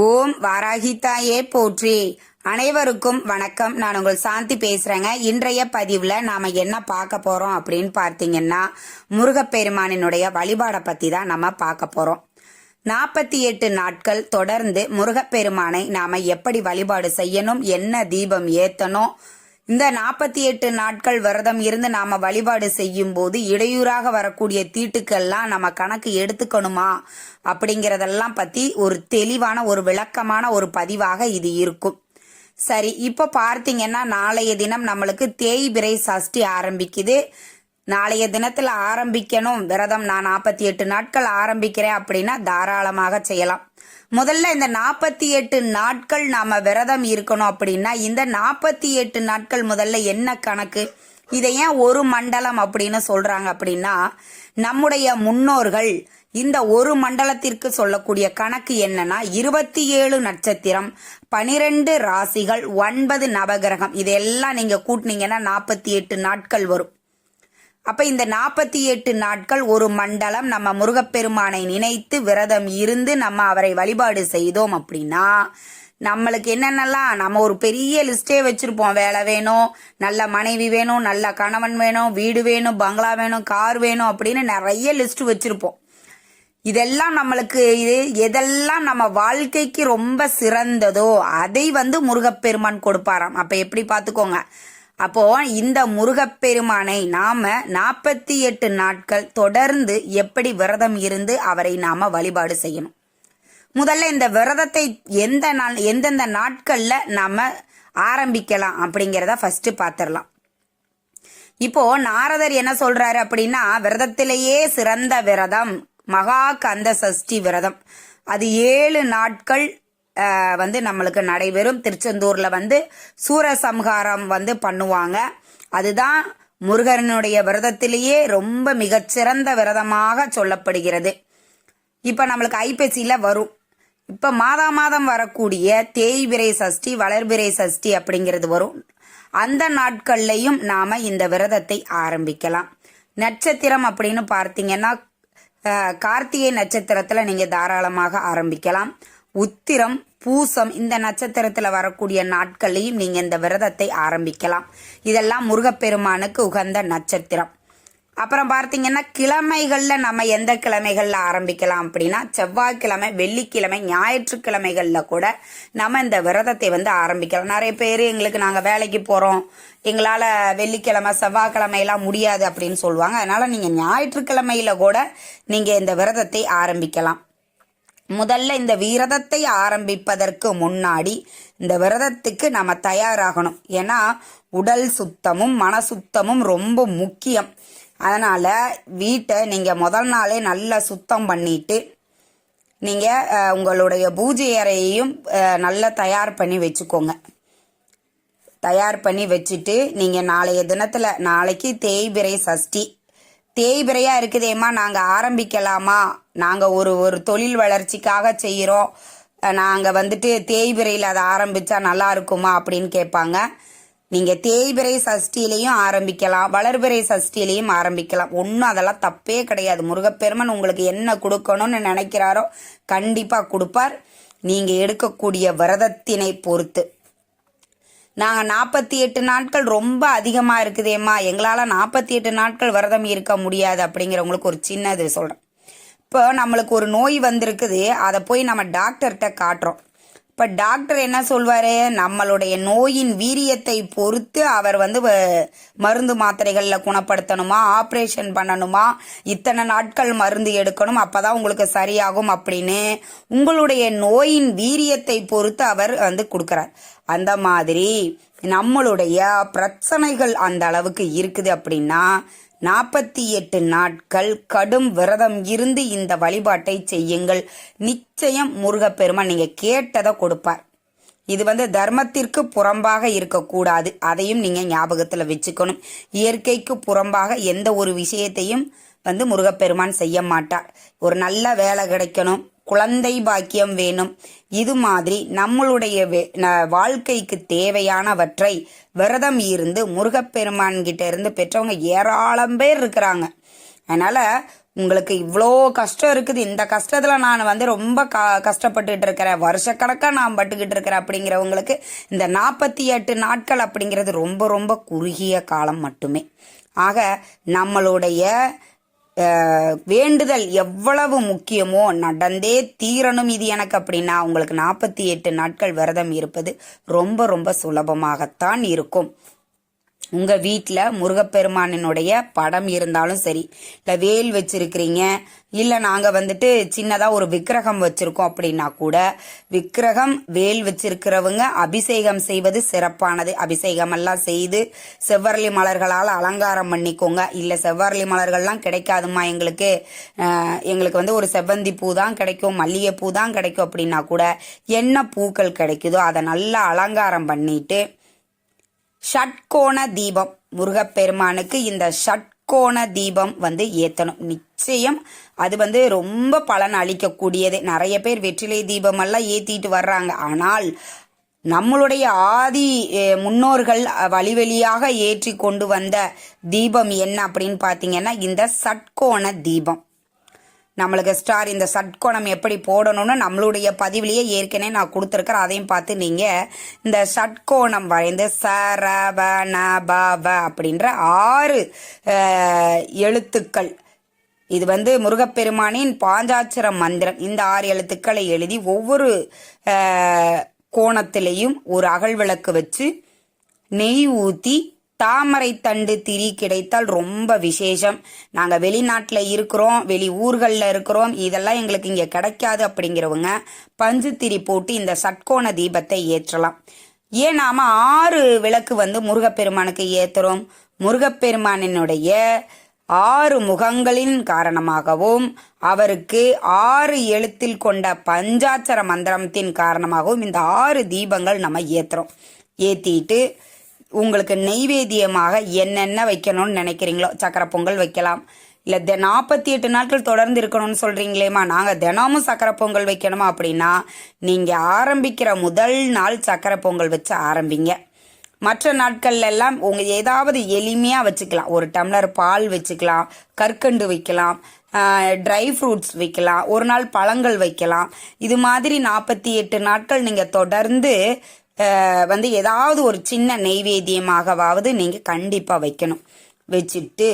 ஓம் வாராகித்தாயே போற்றி. அனைவருக்கும் வணக்கம். நான் உங்கள் சாந்தி பேசுறேங்க. இன்றைய பதிவுல நாம என்ன பார்க்க போறோம் அப்படின்னு பார்த்தீங்கன்னா முருகப்பெருமானினுடைய வழிபாடை பத்தி தான் நம்ம பார்க்க போறோம். நாற்பத்தி எட்டு நாட்கள் தொடர்ந்து முருகப்பெருமானை நாம எப்படி வழிபாடு செய்யணும் என்ன தீபம் ஏத்தணும் இந்த நாற்பத்தி எட்டு நாட்கள் விரதம் இருந்து நாம வழிபாடு செய்யும் போது இடையூறாக வரக்கூடிய தீட்டுக்கெல்லாம் நம்ம கணக்கு எடுத்துக்கணுமா? அப்படிங்கறதெல்லாம் பத்தி ஒரு தெளிவான ஒரு விளக்கமான ஒரு பதிவாக இது இருக்கும். சரி இப்போ பார்த்தீங்கன்னா நாளைய தினம் நம்மளுக்கு தேய்பிரை சஷ்டி ஆரம்பிக்குது. நாளைய தினத்துல ஆரம்பிக்கணும். விரதம் நான் நாற்பத்தி எட்டு நாட்கள் ஆரம்பிக்கிறேன் அப்படின்னா தாராளமாக செய்யலாம். முதல்ல இந்த நாற்பத்தி எட்டு நாட்கள் நாம விரதம் இருக்கணும் அப்படின்னா இந்த நாற்பத்தி எட்டு நாட்கள் முதல்ல என்ன கணக்கு? இதை ஏன் ஒரு மண்டலம் அப்படின்னு சொல்றாங்க அப்படின்னா நம்முடைய முன்னோர்கள் இந்த ஒரு மண்டலத்திற்கு சொல்லக்கூடிய கணக்கு என்னன்னா இருபத்தி ஏழு நட்சத்திரம் பனிரெண்டு ராசிகள் ஒன்பது நவகிரகம். இதெல்லாம் நீங்க கூட்டினீங்கன்னா நாற்பத்தி எட்டு நாட்கள் வரும். அப்ப இந்த நாற்பத்தி எட்டு நாட்கள் ஒரு மண்டலம் நம்ம முருகப்பெருமானை நினைத்து விரதம் இருந்து நம்ம அவரை வழிபாடு செய்தோம் அப்படின்னா நம்மளுக்கு என்னென்னலாம் நம்ம ஒரு பெரிய லிஸ்டே வச்சிருப்போம். வேலை வேணும் நல்ல மனைவி வேணும் நல்ல கணவன் வேணும் வீடு வேணும் பங்களா வேணும் கார் வேணும் அப்படின்னு நிறைய லிஸ்ட் வச்சிருப்போம். இதெல்லாம் நம்மளுக்கு இது எதெல்லாம் நம்ம வாழ்க்கைக்கு ரொம்ப சிறந்ததோ அதை வந்து முருகப்பெருமான் கொடுப்பாராம். அப்ப எப்படி பார்த்துக்கோங்க. அப்போ இந்த முருகப்பெருமானை நாம நாற்பத்தி எட்டு நாட்கள் தொடர்ந்து எப்படி விரதம் இருந்து அவரை நாம வழிபாடு செய்யணும். முதல்ல இந்த விரதத்தை எந்த நாள் எந்தெந்த நாட்கள்ல நாம ஆரம்பிக்கலாம் அப்படிங்கிறத ஃபர்ஸ்ட் பார்த்துடலாம் இப்போ நாரதர் என்ன சொல்றாரு அப்படின்னா விரதத்திலேயே சிறந்த விரதம் மகா கந்த சஷ்டி விரதம். அது ஏழு நாட்கள் வந்து நம்மளுக்கு நடைபெறும். திருச்செந்தூரில் வந்து சூரசம்ஹாரம் வந்து பண்ணுவாங்க. அதுதான் முருகனுடைய விரதத்திலேயே ரொம்ப மிகச்சிறந்த விரதமாக சொல்லப்படுகிறது. இப்போ நம்மளுக்கு ஐப்பசியில் வரும். இப்போ மாதா மாதம் வரக்கூடிய தேய்விரை சஷ்டி வளர்பிறை சஷ்டி அப்படிங்கிறது வரும். அந்த நாட்கள்லையும் நாம் இந்த விரதத்தை ஆரம்பிக்கலாம். நட்சத்திரம் அப்படின்னு பார்த்தீங்கன்னா கார்த்திகை நட்சத்திரத்தில் நீங்கள் தாராளமாக ஆரம்பிக்கலாம். உத்திரம் பூசம் இந்த நட்சத்திரத்துல வரக்கூடிய நாட்கள்லையும் நீங்க இந்த விரதத்தை ஆரம்பிக்கலாம். இதெல்லாம் முருகப்பெருமானுக்கு உகந்த நட்சத்திரம். அப்புறம் பார்த்தீங்கன்னா கிழமைகளில் நம்ம எந்த கிழமைகளில் ஆரம்பிக்கலாம் அப்படின்னா செவ்வாய்க்கிழமை வெள்ளிக்கிழமை ஞாயிற்றுக்கிழமைகளில் கூட நம்ம இந்த விரதத்தை வந்து ஆரம்பிக்கலாம். நிறைய பேர் எங்களுக்கு நாங்கள் வேலைக்கு போகிறோம் எங்களால் வெள்ளிக்கிழமை செவ்வாய்க்கிழமையெல்லாம் முடியாது அப்படின்னு சொல்லுவாங்க. அதனால் நீங்கள் ஞாயிற்றுக்கிழமையில கூட நீங்கள் இந்த விரதத்தை ஆரம்பிக்கலாம். முதல்ல இந்த விரதத்தை ஆரம்பிப்பதற்கு முன்னாடி இந்த விரதத்துக்கு நம்ம தயாராகணும். ஏன்னா உடல் சுத்தமும் மன சுத்தமும் ரொம்ப முக்கியம். அதனால வீட்டை நீங்க முதல் நாளே நல்லா சுத்தம் பண்ணிட்டு நீங்க உங்களுடைய பூஜை அறையையும் நல்லா தயார் பண்ணி வச்சுக்கோங்க. தயார் பண்ணி வச்சுட்டு நீங்க நாளைய தினத்துல நாளைக்கு தேய்பிரை சஷ்டி. தேய்பிறையா இருக்குதேம்மா நாங்க ஆரம்பிக்கலாமா? நாங்கள் ஒரு ஒரு தொழில் வளர்ச்சிக்காக செய்கிறோம் நாங்கள் வந்துட்டு தேய்பிறையில் அதை ஆரம்பிச்சா நல்லா இருக்குமா அப்படின்னு கேட்பாங்க. நீங்கள் தேய்பிறை சஷ்டிலையும் ஆரம்பிக்கலாம் வளர்பிறை சஷ்டிலையும் ஆரம்பிக்கலாம். ஒன்றும் அதெல்லாம் தப்பே கிடையாது. முருகப்பெருமன் உங்களுக்கு என்ன கொடுக்கணும்னு நினைக்கிறாரோ கண்டிப்பாக கொடுப்பார். நீங்கள் எடுக்கக்கூடிய விரதத்தினை பொறுத்து. நாங்கள் நாற்பத்தி எட்டு நாட்கள் ரொம்ப அதிகமாக இருக்குதேம்மா. எங்களால் நாற்பத்தி எட்டு நாட்கள் விரதம் இருக்க முடியாது அப்படிங்கிறவங்களுக்கு ஒரு சின்னது சொல்கிறேன் இப்போ நம்மளுக்கு ஒரு நோய் வந்திருக்குது அதை போய் நம்ம டாக்டர்கிட்ட காட்டுறோம். இப்போ டாக்டர் என்ன சொல்வார்? நம்மளுடைய நோயின் வீரியத்தை பொறுத்து அவர் வந்து வ- மருந்து மாத்திரைகளில் குணப்படுத்தணுமா ஆப்ரேஷன் பண்ணணுமா இத்தனை நாட்கள் மருந்து எடுக்கணும் அப்போ தான் உங்களுக்கு சரியாகும் அப்படின்னு உங்களுடைய நோயின் வீரியத்தை பொறுத்து அவர் வந்து கொடுக்குறார். அந்த மாதிரி நம்மளுடைய பிரச்சனைகள் அந்த அளவுக்கு இருக்குது அப்படின்னா நாற்பத்தி எட்டு நாட்கள் கடும் விரதம் இருந்து இந்த வழிபாட்டை செய்யுங்கள். நிச்சயம் முருகப்பெருமான் நீங்க கேட்டதை கொடுப்பார். இது வந்து தர்மத்திற்கு புறம்பாக இருக்கக்கூடாது. அதையும் நீங்க ஞாபகத்துல வச்சுக்கணும். இயற்கைக்கு புறம்பாக எந்த ஒரு விஷயத்தையும் வந்து முருகப்பெருமான் செய்ய மாட்டார். ஒரு நல்ல வேலை கிடைக்கணும். குழந்தை பாக்கியம் வேணும். இது மாதிரி நம்மளுடைய வே- ந- வாழ்க்கைக்கு தேவையானவற்றை விரதம் இருந்து முருகப்பெருமான் கிட்ட இருந்து பெற்றவங்க ஏராளம் பேர் இருக்கிறாங்க. அதனால உங்களுக்கு இவ்வளோ கஷ்டம் இருக்குது. இந்த கஷ்டத்தில் நான் வந்து ரொம்ப க கஷ்டப்பட்டுட்டு இருக்கிறேன். வருஷக்கணக்காக நான் பட்டுக்கிட்டு இருக்கிறேன் அப்படிங்கிறவங்களுக்கு இந்த நாற்பத்தி எட்டு நாட்கள் அப்படிங்கிறது ரொம்ப ரொம்ப குறுகிய காலம் மட்டுமே. ஆக நம்மளுடைய வேண்டுதல் எவ்வளவு முக்கியமோ நடந்தே தீரணும் இது எனக்கு அப்படின்னா உங்களுக்கு நாற்பத்தி எட்டு நாட்கள் விரதம் இருப்பது ரொம்ப ரொம்ப சுலபமாகத்தான் இருக்கும். உங்கள் வீட்டில் முருகப்பெருமானினுடைய படம் இருந்தாலும் சரி இல்லை வேல் வச்சுருக்கிறீங்க இல்லை நாங்கள் வந்துட்டு சின்னதாக ஒரு விக்கிரகம் வச்சுருக்கோம் அப்படின்னா கூட விக்கிரகம் வேல் வச்சிருக்கிறவங்க அபிஷேகம் செய்வது சிறப்பானது. அபிஷேகமெல்லாம் செய்து செவ்வரளி மலர்களால் அலங்காரம் பண்ணிக்கோங்க. இல்லை செவ்வரளி மலர்கள்லாம் கிடைக்காதுமா எங்களுக்கு. எங்களுக்கு வந்து ஒரு செவ்வந்தி பூ தான் கிடைக்கும் மல்லிகைப்பூ தான் கிடைக்கும் அப்படின்னா கூட என்ன பூக்கள் கிடைக்குதோ அதை நல்லா அலங்காரம் பண்ணிட்டு ஷட்கோண தீபம். முருகப்பெருமானுக்கு இந்த ஷட்கோண தீபம் வந்து ஏத்தணும். நிச்சயம் அது வந்து ரொம்ப பலன் அளிக்கக்கூடியது. நிறைய பேர் வெற்றிலை தீபம் எல்லாம் ஏத்திட்டு வர்றாங்க. ஆனால் நம்மளுடைய ஆதி முன்னோர்கள் வழிவெளியாக ஏற்றி கொண்டு வந்த தீபம் என்ன அப்படின்னு பார்த்தீங்கன்னா இந்த சட்கோண தீபம். நம்மளுக்கு ஸ்டார் இந்த சட்கோணம் எப்படி போடணும்னு நம்மளுடைய பதிவிலேயே ஏற்கனவே நான் கொடுத்துருக்கேன் அதையும் பார்த்து நீங்கள் இந்த சட்கோணம் வரைந்து ச ர ந ப அப்படின்ற ஆறு எழுத்துக்கள். இது வந்து முருகப்பெருமானின் பாஞ்சாட்சர மந்திரம். இந்த ஆறு எழுத்துக்களை எழுதி ஒவ்வொரு கோணத்திலையும் ஒரு அகல் விளக்கு வச்சு நெய் ஊற்றி தாமரை தண்டு திரி கிடைத்தால் ரொம்ப விசேஷம். நாங்கள் வெளிநாட்டில் இருக்கிறோம் வெளி ஊர்களில் இருக்கிறோம். இதெல்லாம் எங்களுக்கு இங்கே கிடைக்காது அப்படிங்கிறவங்க பஞ்சு திரி போட்டு இந்த சட்கோண தீபத்தை ஏற்றலாம். ஏன் நாம் ஆறு விளக்கு வந்து முருகப்பெருமானுக்கு ஏற்றுறோம் முருகப்பெருமானினுடைய ஆறு முகங்களின் காரணமாகவும் அவருக்கு ஆறு எழுத்தில் கொண்ட பஞ்சாட்சர மந்திரத்தின் காரணமாகவும் இந்த ஆறு தீபங்கள் நம்ம ஏற்றுறோம் ஏற்றிட்டு உங்களுக்கு நெய்வேத்தியமாக என்னென்ன வைக்கணும்னு நினைக்கிறீங்களோ சக்கரை பொங்கல் வைக்கலாம். இல்லை தி நாற்பத்தி எட்டு நாட்கள் தொடர்ந்து இருக்கணும்னு சொல்கிறீங்களேம்மா நாங்கள் தினமும் சக்கரை பொங்கல் வைக்கணுமா அப்படின்னா நீங்கள் ஆரம்பிக்கிற முதல் நாள் சக்கரை பொங்கல் வச்சு ஆரம்பிங்க. மற்ற நாட்கள்ல எல்லாம் உங்க ஏதாவது எளிமையாக வச்சுக்கலாம். ஒரு டம்ளர் பால் வச்சுக்கலாம் கற்கண்டு வைக்கலாம் ட்ரை ஃப்ரூட்ஸ் வைக்கலாம் ஒரு நாள் பழங்கள் வைக்கலாம். இது மாதிரி நாற்பத்தி எட்டு நாட்கள் நீங்கள் தொடர்ந்து வந்து ஏதாவது ஒரு சின்ன நெய்வேத்தியமாகவாவது நீங்கள் கண்டிப்பாக வைக்கணும். வச்சுட்டு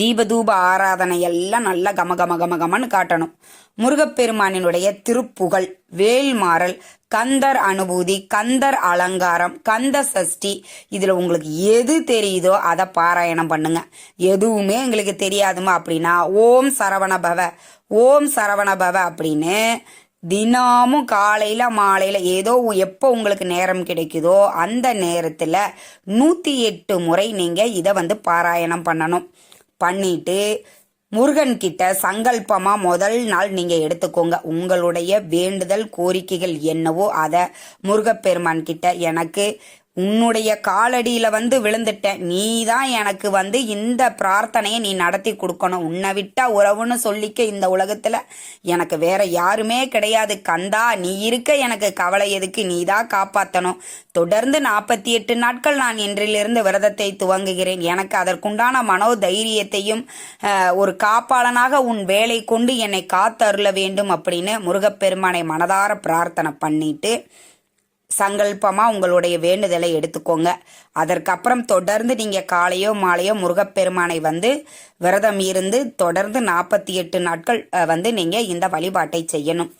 தீபதூப ஆராதனை எல்லாம் நல்லா கம கம கம கமன்னு காட்டணும். முருகப்பெருமானினுடைய திருப்புகழ் வேல்மாறல் கந்தர் அனுபூதி கந்தர் அலங்காரம் கந்த சஷ்டி இதில் உங்களுக்கு எது தெரியுதோ அதை பாராயணம் பண்ணுங்க. எதுவுமே எங்களுக்கு தெரியாதுமா அப்படின்னா ஓம் சரவண பவ ஓம் சரவண பவ அப்படின்னு தினமும் காலையில் மாலையில் ஏதோ எப்போ உங்களுக்கு நேரம் கிடைக்குதோ அந்த நேரத்தில் நூற்றி எட்டு முறை நீங்கள் இதை வந்து பாராயணம் பண்ணணும். பண்ணிட்டு முருகன் சங்கல்பமாக முதல் நாள் நீங்கள் எடுத்துக்கோங்க. உங்களுடைய வேண்டுதல் கோரிக்கைகள் என்னவோ அதை முருகப்பெருமான் கிட்ட எனக்கு உன்னுடைய காலடியில வந்து விழுந்துட்டேன் நீ தான் எனக்கு வந்து இந்த பிரார்த்தனையை நீ நடத்தி கொடுக்கணும். உன்னை விட்டா உறவுன்னு சொல்லிக்க இந்த உலகத்துல எனக்கு வேற யாருமே கிடையாது. கந்தா நீ இருக்க எனக்கு கவலை எதுக்கு? நீ தான் காப்பாத்தணும். தொடர்ந்து நாற்பத்தி எட்டு நாட்கள் நான் இன்றிலிருந்து விரதத்தை துவங்குகிறேன். எனக்கு அதற்குண்டான மனோ தைரியத்தையும் ஒரு காப்பாளனாக உன் வேலை கொண்டு என்னை காத்தருள வேண்டும் அப்படின்னு முருகப்பெருமானை மனதார பிரார்த்தனை பண்ணிட்டு சங்கல்பமாக உங்களுடைய வேண்டுதலை எடுத்துக்கோங்க. அதற்கப்புறம் தொடர்ந்து நீங்கள் காலையோ மாலையோ முருகப்பெருமானை வந்து விரதம் இருந்து தொடர்ந்து நாற்பத்தி எட்டு நாட்கள் வந்து நீங்கள் இந்த வழிபாட்டை செய்யணும்.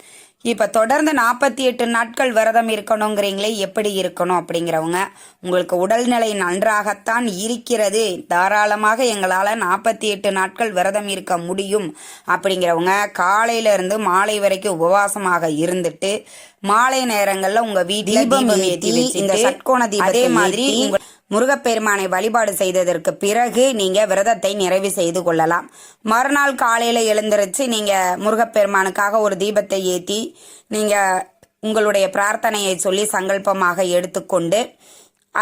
இப்ப தொடர்ந்து நாற்பத்தி எட்டு நாட்கள் விரதம் இருக்கணுங்கிறீங்களே எப்படி இருக்கணும் அப்படிங்கிறவங்க உங்களுக்கு உடல்நிலை நன்றாகத்தான் இருக்கிறது. தாராளமாக எங்களால நாற்பத்தி எட்டு நாட்கள் விரதம் இருக்க முடியும் அப்படிங்கிறவங்க காலையில இருந்து மாலை வரைக்கும் உபவாசமாக இருந்துட்டு மாலை நேரங்கள்ல உங்க வீட்டுல தீபம் ஏத்தி இந்த சட்கோண தீபம் அதே மாதிரி முருகப்பெருமானை வழிபாடு செய்ததற்கு பிறகு நீங்க விரதத்தை நிறைவு செய்து கொள்ளலாம். மறுநாள் காலையில எழுந்திருச்சு நீங்க முருகப்பெருமானுக்காக ஒரு தீபத்தை ஏத்தி நீங்க உங்களுடைய பிரார்த்தனையை சொல்லி சங்கல்பமாக எடுத்துக்கொண்டு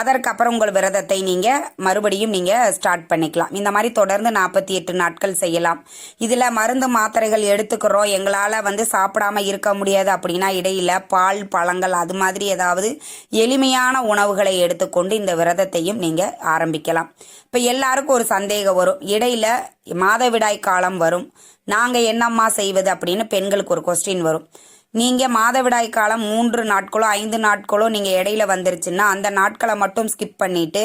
அதற்கப்புறம் உங்கள் விரதத்தை நீங்கள் மறுபடியும் நீங்கள் ஸ்டார்ட் பண்ணிக்கலாம். இந்த மாதிரி தொடர்ந்து நாற்பத்தி எட்டு நாட்கள் செய்யலாம். இதில் மருந்து மாத்திரைகள் எடுத்துக்கிறோம். எங்களால் வந்து சாப்பிடாம இருக்க முடியாது அப்படின்னா இடையில பால் பழங்கள் அது மாதிரி ஏதாவது எளிமையான உணவுகளை எடுத்துக்கொண்டு இந்த விரதத்தையும் நீங்கள் ஆரம்பிக்கலாம். இப்போ எல்லாருக்கும் ஒரு சந்தேகம் வரும். இடையில மாதவிடாய் காலம் வரும். நாங்கள் என்னம்மா செய்வது அப்படின்னு பெண்களுக்கு ஒரு கொஸ்டின் வரும். நீங்கள் மாதவிடாய் காலம் மூன்று நாட்களோ ஐந்து நாட்களோ நீங்கள் இடையில வந்துருச்சுன்னா அந்த நாட்களை மட்டும் ஸ்கிப் பண்ணிவிட்டு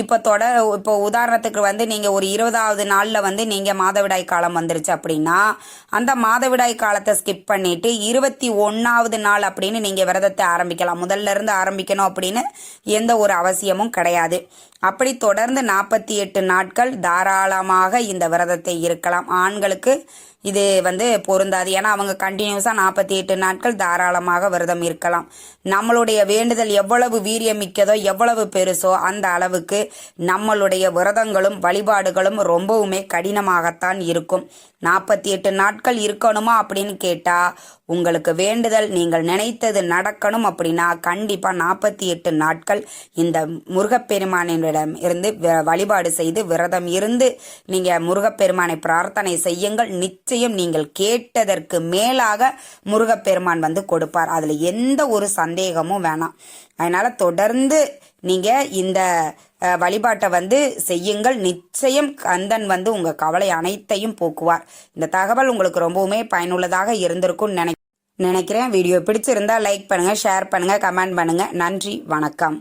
இப்போ தொட இப்போ உதாரணத்துக்கு வந்து நீங்கள் ஒரு இருபதாவது நாளில் வந்து நீங்கள் மாதவிடாய் காலம் வந்துருச்சு அப்படின்னா அந்த மாதவிடாய் காலத்தை ஸ்கிப் பண்ணிவிட்டு இருபத்தி ஒன்றாவது நாள் அப்படின்னு நீங்கள் விரதத்தை ஆரம்பிக்கலாம். முதல்ல இருந்து ஆரம்பிக்கணும் அப்படின்னு எந்த ஒரு அவசியமும் கிடையாது. அப்படி தொடர்ந்து நாற்பத்தி எட்டு நாட்கள் தாராளமாக இந்த விரதத்தை இருக்கலாம். ஆண்களுக்கு இது வந்து பொருந்தாது. ஏன்னா அவங்க கண்டினியூஸாக நாற்பத்தி எட்டு நாட்கள் தாராளமாக விரதம் இருக்கலாம். நம்மளுடைய வேண்டுதல் எவ்வளவு வீரியம் மிக்கதோ எவ்வளவு பெருசோ அந்த அளவுக்கு நம்மளுடைய விரதங்களும் வழிபாடுகளும் ரொம்பவுமே கடினமாகத்தான் இருக்கும். நாற்பத்தி எட்டு நாட்கள் இருக்கணுமா அப்படின்னு கேட்டால் உங்களுக்கு வேண்டுதல் நீங்கள் நினைத்தது நடக்கணும் அப்படின்னா கண்டிப்பாக நாற்பத்தி எட்டு நாட்கள் இந்த முருகப்பெருமானிடம் இருந்து வ- வழிபாடு செய்து விரதம் இருந்து நீங்கள் முருகப்பெருமானை பிரார்த்தனை செய்யுங்கள். நிச்சயம் நிச்சயம் நீங்கள் கேட்டதற்கு மேலாக முருகப்பெருமான் வந்து கொடுப்பார். அதில் எந்த ஒரு சந்தேகமும் வேணாம். அதனால் தொடர்ந்து நீங்கள் இந்த வழிபாட்டை வந்து செய்யுங்கள். நிச்சயம் கந்தன் வந்து உங்கள் கவலை அனைத்தையும் போக்குவார். இந்த தகவல் உங்களுக்கு ரொம்பவுமே பயனுள்ளதாக இருந்திருக்கும் நினை நினைக்கிறேன். வீடியோ பிடிச்சிருந்தா லைக் பண்ணுங்க ஷேர் பண்ணுங்க கமெண்ட் பண்ணுங்க. நன்றி வணக்கம்.